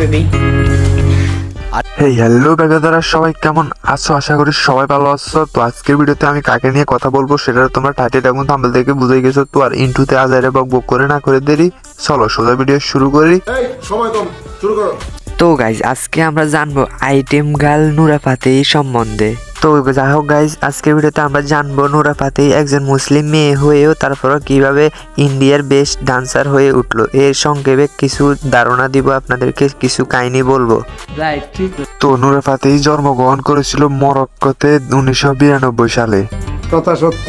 Ready হেই hello বেগাদারা সবাই কেমন আছো? আশা করি সবাই ভালো আছো। তো আজকের ভিডিওতে আমি কাকে নিয়ে কথা বলব সেটা তোমরা টাইটেল এবং থাম্বেল থেকে বুঝে গেছো। তো আর ইন্টুতে আজারে বক বক করে না করে দেরি। চলো সোজা ভিডিও শুরু করি। সময় কম শুরু করো। তো গাইজ আজকে আমরা জানব আইটেম গার্ল নুরা ফাতেহি সম্বন্ধে। তো যাই হোক গাইজ আজকের ভিডিওতে আমরা জানব নোরা পাতি একজন মুসলিম মেয়ে হয়েও তারপর কীভাবে ইন্ডিয়ার বেস্ট ডান্সার হয়ে উঠল। এর সংক্ষেপে কিছু ধারণা দিব আপনাদেরকে কিছু কাহিনী বলব। ঠিক তো নোরা পাতি জন্মগ্রহণ করেছিল মরক্কোতে উনিশশো বিরানব্বই সালে। কথা সত্য।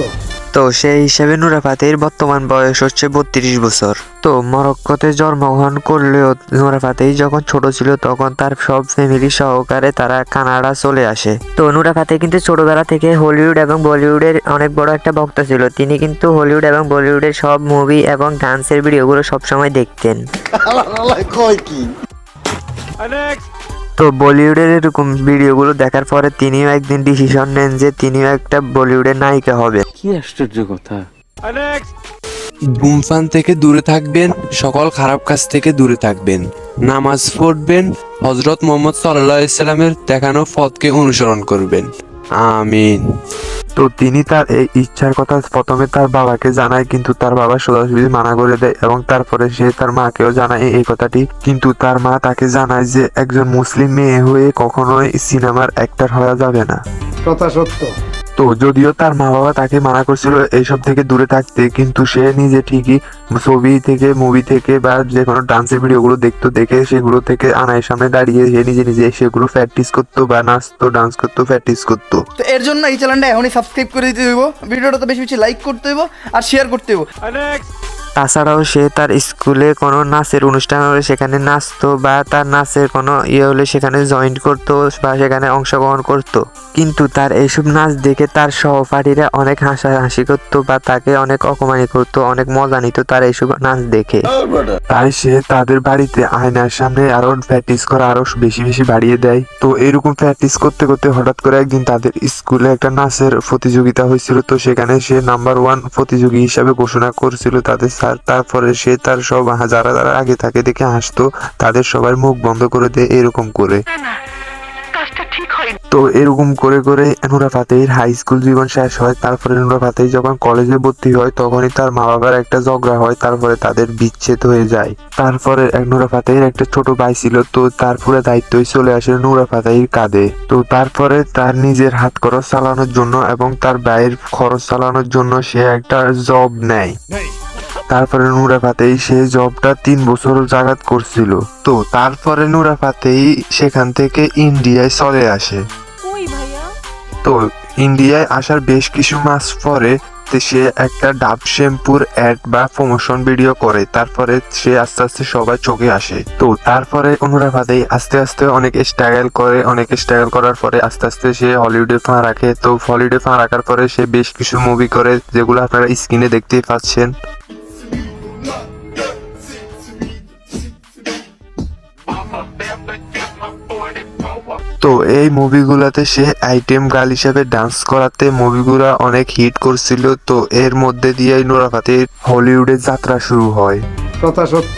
তো সেই হিসেবে নুরা ফাতেহির বর্তমান বয়স হচ্ছে বত্রিশ বছর। তো মরক্কোতে জন্মগ্রহণ করলেও নুরা ফাতেহি যখন ছোট ছিল তখন তার সব ফ্যামিলি সহকারে তারা কানাডা চলে আসে। তো নুরা ফাতেহি কিন্তু ছোটবেলা থেকে হলিউড এবং বলিউডের অনেক বড় একটা ভক্ত ছিল। তিনি কিন্তু হলিউড এবং বলিউডের সব মুভি এবং ডান্সের ভিডিওগুলো সবসময় দেখতেন। কয় কি? তো বলিউডের এরকম ভিডিওগুলো দেখার পরে তিনিও একদিন ডিসিশন নেন যে তিনিও একটা বলিউডের নায়িকা হবে। কি আশ্চর্য কথা। গুমফান থেকে দূরে থাকবেন সকল খারাপ কাজ থেকে দূরে থাকবেন। নামাজ পড়বেন হজরত মোহাম্মদ সাল্লাহ ইসলামের দেখানো পথকে অনুসরণ করবেন। আমিন। তো তিনি তার এই ইচ্ছার কথা প্রথমে তার বাবাকে জানায়, কিন্তু তার বাবা সোজাসুজি মানা করে দেয় এবং তারপরে সে তার মাকেও জানায় এই কথাটি। কিন্তু তার মা তাকে জানায় যে, একজন মুসলিম মেয়ে হয়ে কখনোই সিনেমার অ্যাক্টর হওয়া যাবে না। কথা সত্য। তো যদিও তার মা বাবা তাকে মানা করছিল এইসব থেকে দূরে থাকতে কিন্তু সে নিজে ঠিকই ছবি থেকে মুভি থেকে বা যে কোনো ডান্সের ভিডিওগুলো দেখতো দেখে সেগুলো থেকে আনায় সামনে দাঁড়িয়ে সে নিজে নিজে সেগুলো প্র্যাকটিস করতো বা নাচতো ডান্স করতো প্র্যাকটিস করতো। তো এর জন্য এই চ্যানেলটা এখনই সাবস্ক্রাইব করে দিতে হইব ভিডিওটা তো বেশি বেশি লাইক করতে হইব আর শেয়ার করতে হইব। তাছাড়াও সে তার স্কুলে কোনো নাচের অনুষ্ঠান হলে সেখানে নাচতো বা তার নাচের কোনো ইয়ে হলে সেখানে জয়েন করতো বা সেখানে অংশগ্রহণ করতো। কিন্তু তার এইসব নাচ দেখে তার সহপাঠীরা অনেক হাসাহাসি করতো বা তাকে অনেক অপমানি করতো, অনেক মজা নিত তার এইসব নাচ দেখে। তাই সে তাদের বাড়িতে আয়নার সামনে আরও প্র্যাকটিস করা আরও বেশি বেশি বাড়িয়ে দেয়। তো এরকম প্র্যাকটিস করতে করতে হঠাৎ করে একদিন তাদের স্কুলে একটা নাচের প্রতিযোগিতা হয়েছিল, তো সেখানে সে নাম্বার ওয়ান প্রতিযোগী হিসাবে ঘোষণা করছিল তাদের স্যার তারপরে সে তার সব যারা যারা আগে তাকে দেখে হাসতো তাদের সবার মুখ বন্ধ করে দেয় এরকম করে। তো এরকম করে করে নুরা ফাতেহির হাই স্কুল জীবন শেষ হয়। তারপরে নুরা ফাতেহি যখন কলেজে ভর্তি হয় তখনই তার মা বাবার একটা ঝগড়া হয় তারপরে তাদের বিচ্ছেদ হয়ে যায়। তারপরে এক নুরা ফাতেহির একটা ছোট ভাই ছিল তো তার পুরো দায়িত্বই চলে আসে নুরা ফাতেহির কাঁধে। তো তারপরে তার নিজের হাত খরচ চালানোর জন্য এবং তার ভাইয়ের খরচ চালানোর জন্য সে একটা জব নেয়। তারপরে নুরা ফাতেহি সে জবটা তিন বছর জাগাত করছিল। তো তারপরে নুরা ফাতেহি সেখান থেকে ইন্ডিয়ায় চলে আসে। তো ইন্ডিয়ায় আসার বেশ কিছু মাস পরে সে একটা ডাব শ্যাম্পুর অ্যাড বা প্রমোশন ভিডিও করে। তারপরে সে আস্তে আস্তে সবার চোখে আসে। তো তারপরে অনুরা ফাতেহি আস্তে আস্তে অনেক স্ট্রাগল করে। অনেক স্ট্রাগল করার পরে আস্তে আস্তে সে হলিউডে ফা রাখে। তো হলিউডে ফা রাখার পরে সে বেশ কিছু মুভি করে যেগুলো আপনারা স্ক্রিনে দেখতেই পাচ্ছেন। তো এই মুভিগুলোতে সে আইটেম গার্ল হিসাবে ডান্স করাতে মুভিগুলো অনেক হিট করছিল, তো এর মধ্যে দিয়েই নোরা হলিউডের হলিউডে যাত্রা শুরু হয়। কথা সত্য।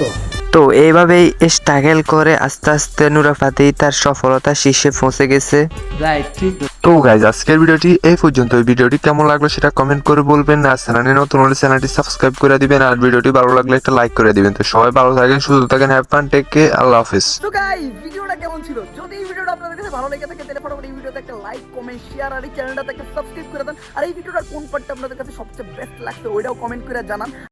তো এইভাবেই স্ট্রাগল করে আস্তে আস্তে নুরা ফাতেহি তার সফলতা শীর্ষে পৌঁছে গেছে। রাইট ঠিক তো গাইজ আজকের ভিডিওটি এই পর্যন্ত এই ভিডিওটি কেমন লাগল সেটা কমেন্ট করে বলবেন আর চ্যানেলে নতুন হলে চ্যানেলটি সাবস্ক্রাইব করে দিবেন। আর ভিডিওটি ভালো লাগলে একটা লাইক করে দিবেন। তো সবাই ভালো থাকেন সুস্থ থাকেন হ্যাভ ফান টেক কে আল্লাহ হাফিজ। তো গাইস ভিডিওটা কেমন ছিল? যদি এই ভিডিওটা আপনাদের কাছে ভালো লেগে থাকে তাহলে ফটাফট এই ভিডিওতে একটা লাইক কমেন্ট শেয়ার আর এই চ্যানেলটাতে একটা সাবস্ক্রাইব করে দেন। আর এই ভিডিওটার কোন পার্টটা আপনাদের কাছে সবচেয়ে বেস্ট লাগছে ওইটাও কমেন্ট করে জানান।